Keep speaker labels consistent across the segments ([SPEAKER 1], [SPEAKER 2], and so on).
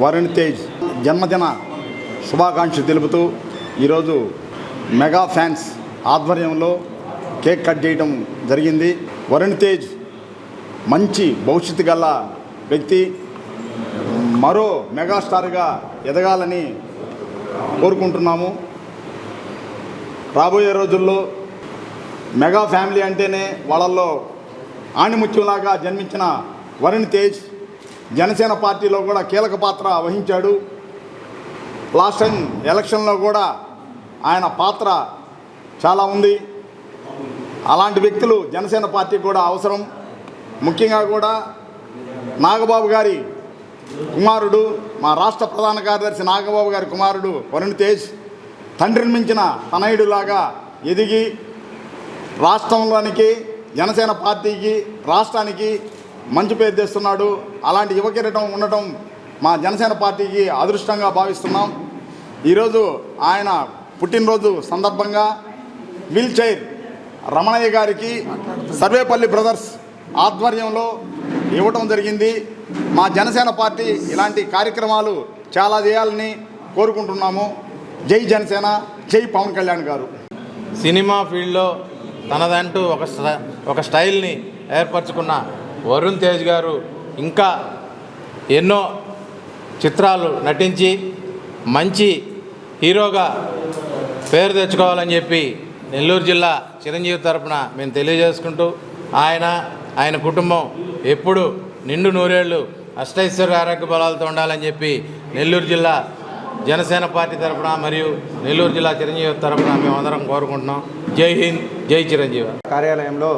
[SPEAKER 1] వరుణ్ తేజ్ జన్మదిన శుభాకాంక్షలు తెలుపుతూ ఈరోజు మెగా ఫ్యాన్స్ ఆధ్వర్యంలో కేక్ కట్ చేయడం జరిగింది. వరుణ్ తేజ్ మంచి భవిష్యత్తు గల వ్యక్తి మరో మెగాస్టార్గా ఎదగాలని కోరుకుంటున్నాము. రాబోయే రోజుల్లో మెగా ఫ్యామిలీ అంటేనే వాళ్ళల్లో ఆణిముత్యంలాగా జన్మించిన వరుణ్ తేజ్ జనసేన పార్టీలో కూడా కీలక పాత్ర వహించాడు. లాస్ట్ టైం ఎలక్షన్లో కూడా ఆయన పాత్ర చాలా ఉంది. అలాంటి వ్యక్తులు జనసేన పార్టీ కూడా అవసరం. ముఖ్యంగా కూడా నాగబాబు గారి కుమారుడు మా రాష్ట్ర ప్రధాన కార్యదర్శి నాగబాబు గారి కుమారుడు వరుణ్ తేజ్ తండ్రిని మించిన తనయుడులాగా ఎదిగి రాష్ట్రంలోనికి జనసేన పార్టీకి రాష్ట్రానికి మంచి పేరు తెస్తున్నాడు. అలాంటి యువకిరటం ఉండటం మా జనసేన పార్టీకి అదృష్టంగా భావిస్తున్నాం. ఈరోజు ఆయన పుట్టినరోజు సందర్భంగా వీల్ చైర్ రమణయ్య గారికి సర్వేపల్లి బ్రదర్స్ ఆధ్వర్యంలో ఇవ్వటం జరిగింది. మా జనసేన పార్టీ ఇలాంటి కార్యక్రమాలు చాలా చేయాలని కోరుకుంటున్నాము. జై జనసేన జై పవన్ కళ్యాణ్ గారు.
[SPEAKER 2] సినిమా ఫీల్డ్లో తనదంటూ ఒక ఒక స్టైల్ని ఏర్పరచుకున్న వరుణ్ తేజ్ గారు ఇంకా ఎన్నో చిత్రాలు నటించి మంచి హీరోగా పేరు తెచ్చుకోవాలని చెప్పి నెల్లూరు జిల్లా చిరంజీవి తరపున మేము తెలియజేసుకుంటూ ఆయన ఆయన కుటుంబం ఎప్పుడు నిండు నూరేళ్ళు అష్టైశ్వర్య ఆరోగ్య బలాలతో ఉండాలని చెప్పి నెల్లూరు జిల్లా జనసేన పార్టీ తరపున మరియు నెల్లూరు జిల్లా చిరంజీవి తరపున మేమందరం కోరుకుంటున్నాం. జై హింద్ జై చిరంజీవి.
[SPEAKER 3] కార్యాలయంలో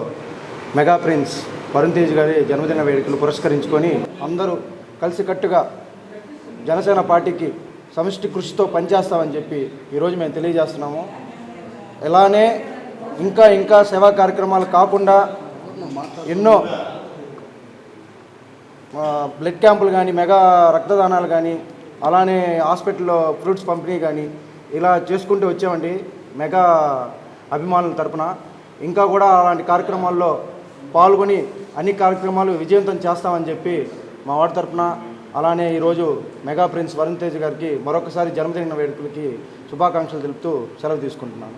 [SPEAKER 3] మెగా ప్రిన్స్ వరుణ్ తేజ్ గారి జన్మదిన వేడుకలు పురస్కరించుకొని అందరూ కలిసికట్టుగా జనసేన పార్టీకి సమిష్టి కృషితో పనిచేస్తామని చెప్పి ఈరోజు మేము తెలియజేస్తున్నాము. ఇలానే ఇంకా ఇంకా సేవా కార్యక్రమాలు కాకుండా ఎన్నో బ్లడ్ క్యాంపులు కానీ మెగా రక్తదానాలు కానీ అలానే హాస్పిటల్లో ఫ్రూట్స్ పంపిణీ కానీ ఇలా చేసుకుంటూ వచ్చామండి. మెగా అభిమానుల తరపున. ఇంకా కూడా అలాంటి కార్యక్రమాల్లో పాల్గొని అన్ని కార్యక్రమాలు విజయవంతం చేస్తామని చెప్పి మా వాడి తరపున అలానే ఈరోజు మెగా ప్రిన్స్ వరుణ్ తేజ్ గారికి మరొకసారి జన్మదిన వేడుకలకి శుభాకాంక్షలు తెలుపుతూ సెలవు తీసుకుంటున్నాను.